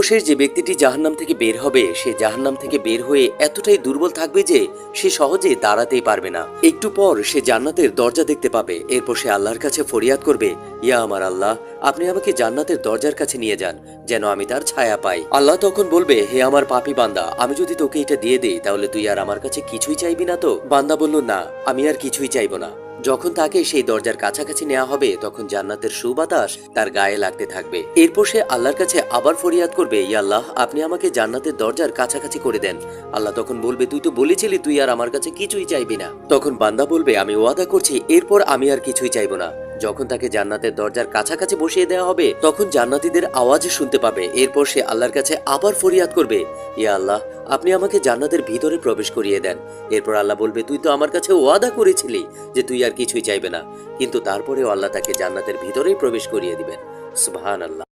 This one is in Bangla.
সর্বশেষ যে ব্যক্তিটি জাহান্নাম থেকে বের হবে, সে জাহান্নাম থেকে বের হয়ে এতটাই দুর্বল থাকবে যে সে সহজে দাঁড়াতেই পারবে না। একটু পর সে জান্নাতের দরজা দেখতে পাবে। এরপর সে আল্লাহর কাছে ফরিয়াদ করবে, ইয়া আমার আল্লাহ, আপনি আমাকে জান্নাতের দরজার কাছে নিয়ে যান, যেন আমি তার ছায়া পাই। আল্লাহ তখন বলবে, হে আমার পাপি বান্দা, আমি যদি তোকে এটা দিয়ে দেই, তাহলে তুই আর আমার কাছে কিছুই চাইবি না তো? বান্দা বলল, না, আমি আর কিছুই চাইব না। যখন তাকে সেই দরজার কাছাকাছি নেওয়া হবে, তখন জান্নাতের সুবাতাস তার গায়ে লাগতে থাকবে। এরপর সে আল্লাহর কাছে আবার ফরিয়াদ করবে, ইয়া আল্লাহ, আপনি আমাকে জান্নাতের দরজার কাছাকাছি করে দেন। আল্লাহ তখন বলবে, তুই তো বলেছিলি, তুই আর আমার কাছে কিছুই চাইবি না। তখন বান্দা বলবে, আমি ওয়াদা করছি, এরপর আমি আর কিছুই চাইব না। যখন তাকে জান্নাতের দরজার কাছাকাছি বসিয়ে দেওয়া হবে, তখন জান্নাতীদের আওয়াজ শুনতে পাবে। এরপর সে আল্লাহর কাছে আবার ফরিয়াদ করবে, ইয়া আল্লাহ আপনি আমাকে জান্নাতের ভিতরে প্রবেশ করিয়ে দেন। এরপর আল্লাহ বলবে, তুই তো আমার কাছে ওয়াদা করেছিলি যে তুই আর কিছুই চাইবে না। কিন্তু তারপরেও আল্লাহ তাকে জান্নাতের ভিতরেই প্রবেশ করিয়ে দিবেন। সুবহান আল্লাহ